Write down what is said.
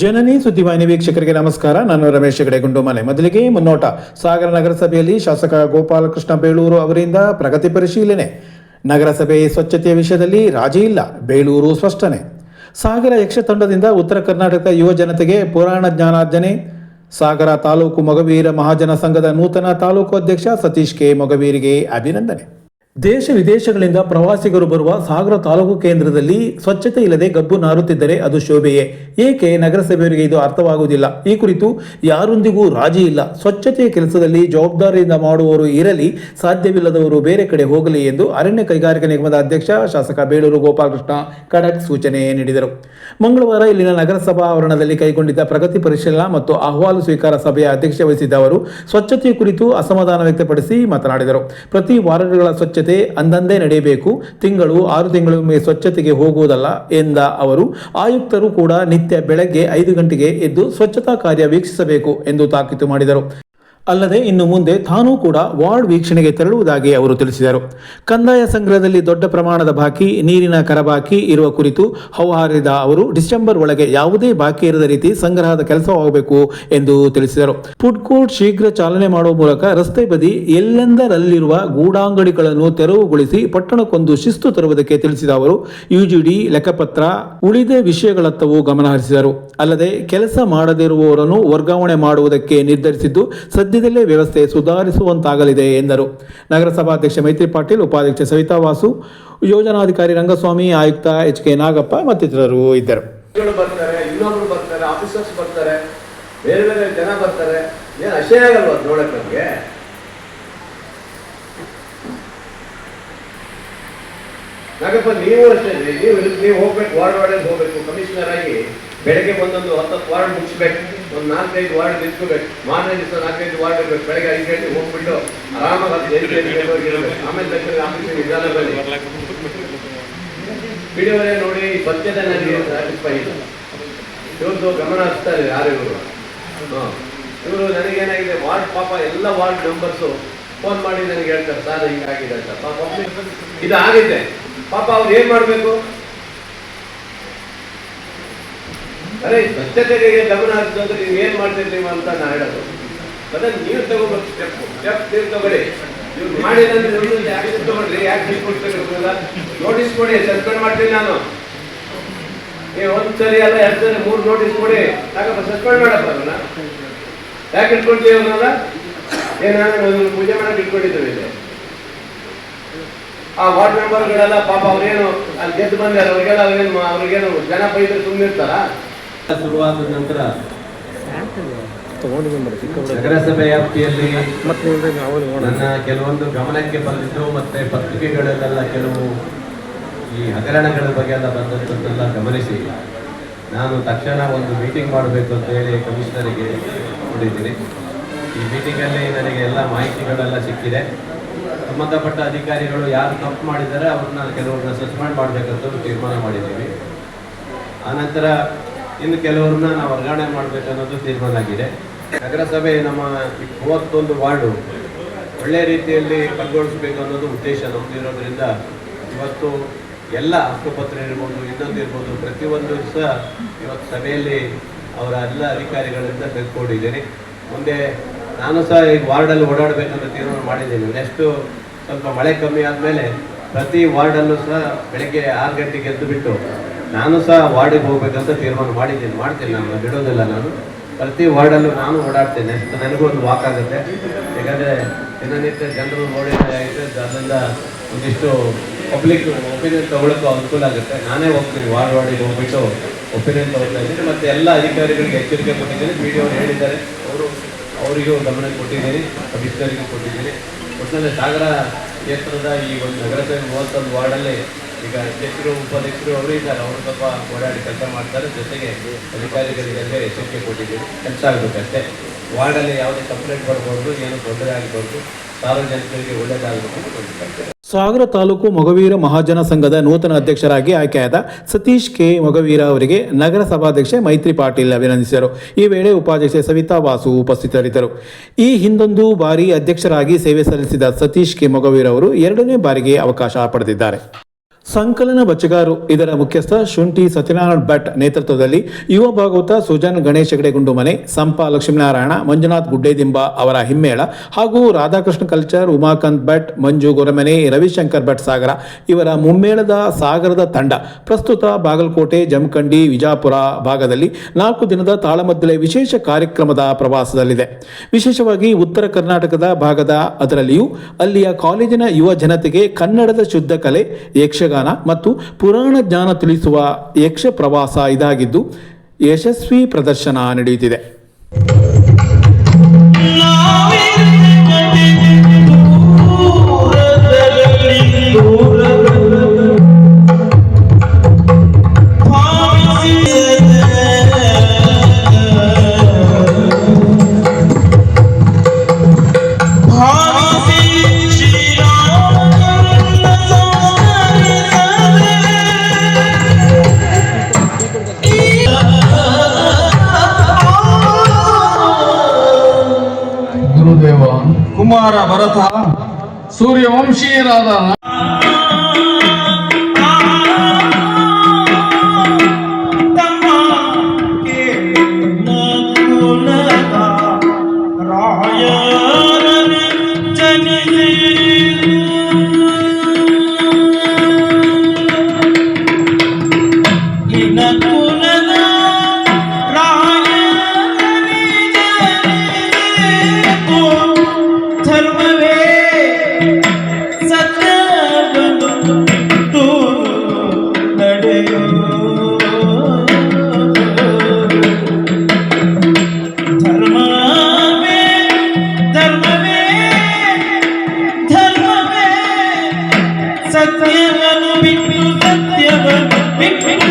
ಜನನಿ ಸುದ್ದಿವಾಹಿನಿ ವೀಕ್ಷಕರಿಗೆ ನಮಸ್ಕಾರ. ನಾನು ರಮೇಶ್ ಹೆಗಡೆ ಗುಂಡುಮಲೆ ಮೊದಲಿಗೆ ಮುನ್ನೋಟ. ಸಾಗರ ನಗರಸಭೆಯಲ್ಲಿ ಶಾಸಕ ಗೋಪಾಲಕೃಷ್ಣ ಬೇಳೂರು ಅವರಿಂದ ಪ್ರಗತಿ ಪರಿಶೀಲನೆ. ನಗರಸಭೆ ಸ್ವಚ್ಛತೆಯ ವಿಷಯದಲ್ಲಿ ರಾಜಿ ಇಲ್ಲ. ಬೇಳೂರು ಸ್ಪಷ್ಟನೆ. ಸಾಗರ ಯಕ್ಷತಂಡದಿಂದ ಉತ್ತರ ಕರ್ನಾಟಕ ಯುವ ಜನತೆಗೆ ಪುರಾಣ ಜ್ಞಾನಾರ್ಜನೆ. ಸಾಗರ ತಾಲೂಕು ಮೊಗವೀರ ಮಹಾಜನ ಸಂಘದ ನೂತನ ತಾಲೂಕು ಅಧ್ಯಕ್ಷ ಸತೀಶ್ ಕೆ. ಮೊಗವೀರಿಗೆ ಅಭಿನಂದನೆ. ದೇಶ ವಿದೇಶಗಳಿಂದ ಪ್ರವಾಸಿಗರು ಬರುವ ಸಾಗರ ತಾಲೂಕು ಕೇಂದ್ರದಲ್ಲಿ ಸ್ವಚ್ಛತೆ ಇಲ್ಲದೆ ಗಬ್ಬು ನಾರುತ್ತಿದ್ದರೆ ಅದು ಶೋಭೆಯೇ. ಏಕೆ ನಗರಸಭೆಯವರಿಗೆ ಇದು ಅರ್ಥವಾಗುವುದಿಲ್ಲ? ಈ ಕುರಿತು ಯಾರೊಂದಿಗೂ ರಾಜಿ ಇಲ್ಲ. ಸ್ವಚ್ಛತೆಯ ಕೆಲಸದಲ್ಲಿ ಜವಾಬ್ದಾರಿಯಿಂದ ಮಾಡುವವರು ಇರಲಿ, ಸಾಧ್ಯವಿಲ್ಲದವರು ಬೇರೆ ಕಡೆ ಹೋಗಲಿ ಎಂದು ಅರಣ್ಯ ಕೈಗಾರಿಕಾ ನಿಗಮದ ಅಧ್ಯಕ್ಷ ಶಾಸಕ ಬೇಳೂರು ಗೋಪಾಲಕೃಷ್ಣ ಖಡಕ್ ಸೂಚನೆ ನೀಡಿದರು. ಮಂಗಳವಾರ ಇಲ್ಲಿನ ನಗರಸಭಾ ಆವರಣದಲ್ಲಿ ಕೈಗೊಂಡಿದ್ದ ಪ್ರಗತಿ ಪರಿಶೀಲನಾ ಮತ್ತು ಅಹವಾಲು ಸ್ವೀಕಾರ ಸಭೆಯ ಅಧ್ಯಕ್ಷತೆ ವಹಿಸಿದ್ದ ಅವರು ಸ್ವಚ್ಛತೆಯ ಕುರಿತು ಅಸಮಾಧಾನ ವ್ಯಕ್ತಪಡಿಸಿ ಮಾತನಾಡಿದರು. ಪ್ರತಿ ವಾರ್ಡ್ಗಳ ಸ್ವಚ್ಛತೆ ಅಂದಂದೇ ನಡೆಯಬೇಕು. ತಿಂಗಳು ಆರು ತಿಂಗಳೊಮ್ಮೆ ಸ್ವಚ್ಛತೆಗೆ ಹೋಗುವುದಲ್ಲ ಎಂದ ಅವರು, ಆಯುಕ್ತರು ಕೂಡ ನಿತ್ಯ ಬೆಳಗ್ಗೆ ಐದು ಗಂಟೆಗೆ ಎದ್ದು ಸ್ವಚ್ಛತಾ ಕಾರ್ಯ ವೀಕ್ಷಿಸಬೇಕು ಎಂದು ತಾಕೀತು ಮಾಡಿದರು. ಅಲ್ಲದೆ ಇನ್ನು ಮುಂದೆ ತಾನೂ ಕೂಡ ವಾರ್ಡ್ ವೀಕ್ಷಣೆಗೆ ತೆರಳುವುದಾಗಿ ಅವರು ತಿಳಿಸಿದರು. ಕಂದಾಯ ಸಂಗ್ರಹದಲ್ಲಿ ದೊಡ್ಡ ಪ್ರಮಾಣದ ಬಾಕಿ, ನೀರಿನ ಕರಬಾಕಿ ಇರುವ ಕುರಿತು ಹೌಹಾರಿದ ಅವರು, ಡಿಸೆಂಬರ್ ಒಳಗೆ ಯಾವುದೇ ಬಾಕಿ ಇರದ ರೀತಿ ಸಂಗ್ರಹದ ಕೆಲಸವಾಗಬೇಕು ಎಂದು ತಿಳಿಸಿದರು. ಫುಡ್ ಕೋರ್ಟ್ ಶೀಘ್ರ ಚಾಲನೆ ಮಾಡುವ ಮೂಲಕ ರಸ್ತೆ ಬದಿ ಎಲ್ಲೆಂದರಲ್ಲಿರುವ ಗೂಡಾಂಗಡಿಗಳನ್ನು ತೆರವುಗೊಳಿಸಿ ಪಟ್ಟಣಕ್ಕೊಂದು ಶಿಸ್ತು ತರುವುದಕ್ಕೆ ತಿಳಿಸಿದ ಅವರು, ಯುಜಿಡಿ, ಲೆಕ್ಕಪತ್ರ, ಉಳಿದ ವಿಷಯಗಳತ್ತವೂ ಗಮನಹರಿಸಿದರು. ಅಲ್ಲದೆ ಕೆಲಸ ಮಾಡದಿರುವವರನ್ನು ವರ್ಗಾವಣೆ ಮಾಡುವುದಕ್ಕೆ ನಿರ್ಧರಿಸಿದ್ದು ಸದ್ಯದಲ್ಲೇ ವ್ಯವಸ್ಥೆ ಸುಧಾರಿಸುವಂತಾಗಲಿದೆ ಎಂದರು. ನಗರಸಭಾಧ್ಯಕ್ಷ ಮೈತ್ರಿ ಪಾಟೀಲ್, ಉಪಾಧ್ಯಕ್ಷೆ ಸವಿತಾ ವಾಸು, ಯೋಜನಾಧಿಕಾರಿ ರಂಗಸ್ವಾಮಿ, ಆಯುಕ್ತ ಎಚ್ ಕೆ ನಾಗಪ್ಪ ಮತ್ತಿತರರು ಇದ್ದರು. ಬರ್ತಾರೆ ಬೇರೆ ಬೇರೆ ಜನ ಬರ್ತಾರೆ. ಏನು ಅಶಯ ಆಗಲ್ವಾ ನೋಡಕ್ಕೆ ನೋಡಕ್ ನಾಗಪ್ಪ, ನೀವು ಅಷ್ಟೇ ನೀವು ನೀವು ಹೋಗ್ಬೇಕು, ವಾರ್ಡ್ ವಾರ್ಡಲ್ಲಿ ಹೋಗ್ಬೇಕು. ಕಮಿಷನರ್ ಆಗಿ ಬೆಳಗ್ಗೆ ಒಂದೊಂದು ಹತ್ತತ್ತು ವಾರ್ಡ್ ಮುಗಿಸ್ಬೇಕು. ಒಂದು ನಾಲ್ಕೈದು ವಾರ್ಡ್ ನಿಂತ್ಕೋಬೇಕು. ಮಾರನೇ ದಿವಸ ನಾಲ್ಕೈದು ವಾರ್ಡ್ ಇರ್ಬೇಕು. ಬೆಳಗ್ಗೆ ಐದು ಗಂಟೆಗೆ ಹೋಗ್ಬಿಟ್ಟು ಆರಾಮಾಗಿ ಹೋಗಿರ್ಬೇಕು ಆಮೇಲೆ ಬೇಕಾದ್ರೆ ಆಫೀಸಿಗೆ ನಿಧಾನ ಬನ್ನಿ. ನೋಡಿ ಸ್ವಚ್ಛತೆ ನನಗೆ ಸ್ಯಾಟಿಸ್ಫೈ ಇಲ್ಲ. ಇವ್ರದ್ದು ಗಮನ ಹರಿಸ್ತಾರೆ ಯಾರು ಇವರು? ಹಾಂ. ಇವರು ನನಗೇನಾಗಿದೆ, ವಾರ್ಡ್ ಪಾಪ ಎಲ್ಲ ವಾರ್ಡ್ ಮೆಂಬರ್ಸು ಫೋನ್ ಮಾಡಿ ನನಗೆ ಹೇಳ್ತಾರೆ, ಸರ್, ಹಿಂಗಾಗಿದೆ ಅಂತ. ಪಾಪ ಇದು ಆಗಿದೆ. ಪಾಪ ಅವ್ರು ಏನ್ ಮಾಡಬೇಕು? ಅರೆ ಸ್ವಚ್ಛತೆಗೆ ಗಮನ ಹರಿಸೋದ್ರೆ ನೀವು ಏನ್ ಮಾಡ್ತಿರ್ತೀವ ಅಂತ ನಾ ಹೇಳೋದು. ಅದನ್ನ ನೀವು ತಗೋಬೇಕು. ಸ್ಟೆಪ್ ಸ್ಟೆಪ್ ನೀವು ತಗೊಳ್ಳಿ. ನೀವು ಮಾಡಿದ್ರೆ ಅಂದ್ರೆ ಆಕ್ಷನ್ ತಗೊಳ್ರಿ ಯಾಕೆ ಬಿಟ್ಕೊಡ್ತಿರಲ್ಲ ನೋಟಿಸ್ ಕೊಡಿ, ಸಸ್ಪೆಂಡ್ ಮಾಡ್ತೀನಿ ನಾನು. ನೀವು ಒಂದ್ ಸರಿ ಅಲ್ಲ, ಎರಡ್ ಸರಿ, ಮೂರು ನೋಟಿಸ್ ಕೊಡಿ. ಯಾಕಪ್ಪ ಸಸ್ಪೆಂಡ್ ಮಾಡಪ್ಪ ಅದನ್ನ. ಯಾಕೆ ಇಟ್ಕೊಳ್ತೀವಿ ಅವನಲ್ಲ ಏನಾದ್ರು ಪೂಜೆ ಮಾಡಕ್ಕೆ ಇಟ್ಕೊಂಡಿದ್ದೇವೆ ಇಲ್ಲಿ. ಆ ವಾರ್ಡ್ ಮೆಂಬರ್ಗಳೆಲ್ಲ ಪಾಪ ಅವ್ರೇನು ಅಲ್ಲಿ ಗೆದ್ದು ಬಂದಾರೆ ಅವ್ರಿಗೆಲ್ಲ ಅವ್ರೇನು, ಅವ್ರಿಗೇನು ಜನ ಬೈದ್ರೆ ಸುಮ್ಮನಿರ್ತಾರ ಶುರುವಾದ ನಂತರ ನಗರಸಭೆ ವ್ಯಾಪ್ತಿಯಲ್ಲಿ ನನ್ನ ಕೆಲವೊಂದು ಗಮನಕ್ಕೆ ಬಂದಿದ್ದು ಮತ್ತೆ ಪತ್ರಿಕೆಗಳಲ್ಲೆಲ್ಲ ಕೆಲವು ಈ ಹಗರಣಗಳ ಬಗ್ಗೆ ಎಲ್ಲ ಬಂದದ್ದನ್ನೆಲ್ಲ ಗಮನಿಸಿ. ನಾನು ತಕ್ಷಣ ಒಂದು ಮೀಟಿಂಗ್ ಮಾಡಬೇಕು ಅಂತ ಹೇಳಿ ಕಮಿಷನರಿಗೆ ನೋಡಿದ್ದೀನಿ ಈ ಮೀಟಿಂಗಲ್ಲಿ ನನಗೆ ಎಲ್ಲ ಮಾಹಿತಿಗಳೆಲ್ಲ ಸಿಕ್ಕಿದೆ. ಸಂಬಂಧಪಟ್ಟ ಅಧಿಕಾರಿಗಳು ಯಾರು ತಪ್ಪು ಮಾಡಿದ್ದಾರೆ ಅವ್ರನ್ನ ಕೆಲವ್ರನ್ನ ಸಸ್ಪೆಂಡ್ ಮಾಡಬೇಕಂತ ತೀರ್ಮಾನ ಮಾಡಿದ್ದೀವಿ. ಆನಂತರ ಇನ್ನು ಕೆಲವರನ್ನ ನಾವು ವರ್ಗಾವಣೆ ಮಾಡಬೇಕು ಅನ್ನೋದು ತೀರ್ಮಾನ ಆಗಿದೆ ನಗರಸಭೆ ನಮ್ಮ ಮೂವತ್ತೊಂದು ವಾರ್ಡು ಒಳ್ಳೆ ರೀತಿಯಲ್ಲಿ ಕೈಗೊಳಿಸಬೇಕು ಅನ್ನೋದು ಉದ್ದೇಶ ಇರೋದ್ರಿಂದ ಇವತ್ತು ಎಲ್ಲ ಆಸ್ಪತ್ರೆ ಇರ್ಬೋದು, ಇನ್ನೊಂದು ಇರ್ಬೋದು, ಪ್ರತಿಯೊಂದು ಸಹ ಇವತ್ತು ಸಭೆಯಲ್ಲಿ ಅವರ ಎಲ್ಲ ಅಧಿಕಾರಿಗಳಿಂದ ತೆಗೆದುಕೊಂಡಿದ್ದೀನಿ. ಮುಂದೆ ನಾನು ಸಹ ಈಗ ವಾರ್ಡಲ್ಲಿ ಓಡಾಡಬೇಕಂತ ತೀರ್ಮಾನ ಮಾಡಿದ್ದೀನಿ. ನೆಕ್ಸ್ಟು ಸ್ವಲ್ಪ ಮಳೆ ಕಮ್ಮಿ ಆದಮೇಲೆ ಪ್ರತಿ ವಾರ್ಡಲ್ಲೂ ಸಹ ಬೆಳಗ್ಗೆ ಆರು ಗಂಟೆಗೆ ಎದ್ದು ಬಿಟ್ಟು ನಾನು ಸಹ ವಾರ್ಡಿಗೆ ಹೋಗ್ಬೇಕಂತ ತೀರ್ಮಾನ ಮಾಡಿದ್ದೀನಿ, ಮಾಡ್ತೀನಿ ನಾನು, ಬಿಡೋದಿಲ್ಲ ನಾನು. ಪ್ರತಿ ವಾರ್ಡಲ್ಲೂ ನಾನು ಓಡಾಡ್ತೇನೆ ನನಗೂ ಒಂದು ವಾಕ್ ಆಗುತ್ತೆ. ಯಾಕಂದರೆ ದಿನನಿತ್ಯ ಜನರು ನೋಡಿದ್ರೆ ಅದರಿಂದ ಒಂದಿಷ್ಟು ಪಬ್ಲಿಕ್ ಒಪಿನಿಯನ್ ತಗೊಳ್ಳೋಕ್ಕೂ ಅನುಕೂಲ ಆಗುತ್ತೆ. ನಾನೇ ಹೋಗ್ತೀನಿ, ವಾರ್ಡ್ ವಾರ್ಡಿಗೆ ಹೋಗ್ಬಿಟ್ಟು ಒಪಿನಿಯನ್ ತಗೊಳ್ತಾ ಇದ್ದೀನಿ. ಮತ್ತು ಎಲ್ಲ ಅಧಿಕಾರಿಗಳಿಗೆ ಎಚ್ಚರಿಕೆ ಕೊಟ್ಟಿದ್ದೀನಿ. ವಿಡಿಯೋ ಹೇಳಿದ್ದಾರೆ. ಅವರು, ಅವರಿಗೂ ಗಮನ ಕೊಟ್ಟಿದ್ದೀನಿ ಕಮಿಷನರಿಗೂ ಕೊಟ್ಟಿದ್ದೀನಿ. ಒಟ್ಟಿನಲ್ಲಿ ಸಾಗರ ಕ್ಷೇತ್ರದ ಈ ಒಂದು ನಗರಸಭೆ ಮೂವತ್ತೊಂದು ವಾರ್ಡಲ್ಲಿ ಈಗ ಅಧ್ಯಕ್ಷರು, ಉಪಾಧ್ಯಕ್ಷರು ಅವರು ಇದ್ದಾರೆ. ಅವರು ಸ್ವಲ್ಪ ಓಡಾಡಿ ಕೆಲಸ ಮಾಡ್ತಾರೆ. ಜೊತೆಗೆ ಅಧಿಕಾರಿಗಳಿಗೆಲ್ಲ ಎಚ್ಚರಿಕೆ ಕೊಟ್ಟಿದ್ದೀವಿ. ಕೆಲಸ ಆಗಬೇಕಷ್ಟೇ. ವಾರ್ಡಲ್ಲಿ ಯಾವುದೇ ಕಂಪ್ಲೇಂಟ್ ಬರ್ಬೋದು, ಏನು ತೊಂದರೆ ಆಗಬಾರ್ದು. ಸಾರ್ವಜನಿಕರಿಗೆ ಒಳ್ಳೆಯದಾಗಬೇಕು ಅಂತ ಸಾಗರ ತಾಲೂಕು ಮೊಗವೀರ ಮಹಾಜನ ಸಂಘದ ನೂತನ ಅಧ್ಯಕ್ಷರಾಗಿ ಆಯ್ಕೆಯಾದ ಸತೀಶ್ ಕೆ. ಮೊಗವೀರ ಅವರಿಗೆ ನಗರಸಭಾಧ್ಯಕ್ಷೆ ಮೈತ್ರಿ ಪಾಟೀಲ್ ಅಭಿನಂದಿಸಿದರು. ಈ ವೇಳೆ ಉಪಾಧ್ಯಕ್ಷೆ ಸವಿತಾ ವಾಸು ಉಪಸ್ಥಿತರಿದ್ದರು. ಈ ಹಿಂದೊಂದು ಬಾರಿ ಅಧ್ಯಕ್ಷರಾಗಿ ಸೇವೆ ಸಲ್ಲಿಸಿದ ಸತೀಶ್ ಕೆ. ಮೊಗವೀರ ಅವರು ಎರಡನೇ ಬಾರಿಗೆ ಅವಕಾಶ ಪಡೆದಿದ್ದಾರೆ. ಸಂಕಲನ ಬಚ್ಚಗಾರು ಇದರ ಮುಖ್ಯಸ್ಥ ಶುಂಠಿ ಸತ್ಯನಾರಾಯಣ ಭಟ್ ನೇತೃತ್ವದಲ್ಲಿ ಯುವ ಭಾಗವತ ಸುಜನ್ ಗಣೇಶ್ ಹೆಗಡೆ ಗುಂಡುಮನೆ ಸಂಪ ಲಕ್ಷ್ಮೀನಾರಾಯಣ, ಮಂಜುನಾಥ್ ಗುಡ್ಡೇದಿಂಬ ಅವರ ಹಿಮ್ಮೇಳ ಹಾಗೂ ರಾಧಾಕೃಷ್ಣ ಕಲ್ಚರ್, ಉಮಾಕಾಂತ್ ಭಟ್, ಮಂಜು ಗೊರಮನೆ, ರವಿಶಂಕರ್ ಭಟ್ ಸಾಗರ. ಇವರ ಮುಮ್ಮೇಳದ ಸಾಗರದ ತಂಡ ಪ್ರಸ್ತುತ ಬಾಗಲಕೋಟೆ, ಜಮಖಂಡಿ, ವಿಜಾಪುರ ಭಾಗದಲ್ಲಿ ನಾಲ್ಕು ದಿನದ ತಾಳಮದ್ದಲೆ ವಿಶೇಷ ಕಾರ್ಯಕ್ರಮದ ಪ್ರವಾಸದಲ್ಲಿದೆ. ವಿಶೇಷವಾಗಿ ಉತ್ತರ ಕರ್ನಾಟಕದ ಭಾಗದ ಅದರಲ್ಲಿಯೂ ಅಲ್ಲಿಯ ಕಾಲೇಜಿನ ಯುವ ಜನತೆಗೆ ಕನ್ನಡದ ಶುದ್ಧ ಕಲೆ, ಯಕ್ಷಗಾನ ಮತ್ತು ಪುರಾಣ ಜ್ಞಾನ ತಿಳಿಸುವ ಯಕ್ಷ ಪ್ರವಾಸ ಇದಾಗಿದ್ದು ಯಶಸ್ವಿ ಪ್ರದರ್ಶನ ನಡೆಯುತ್ತಿದೆ. ಕುಮಾರ ಭರತ ಸೂರ್ಯವಂಶೀಯರಾದ ঠিক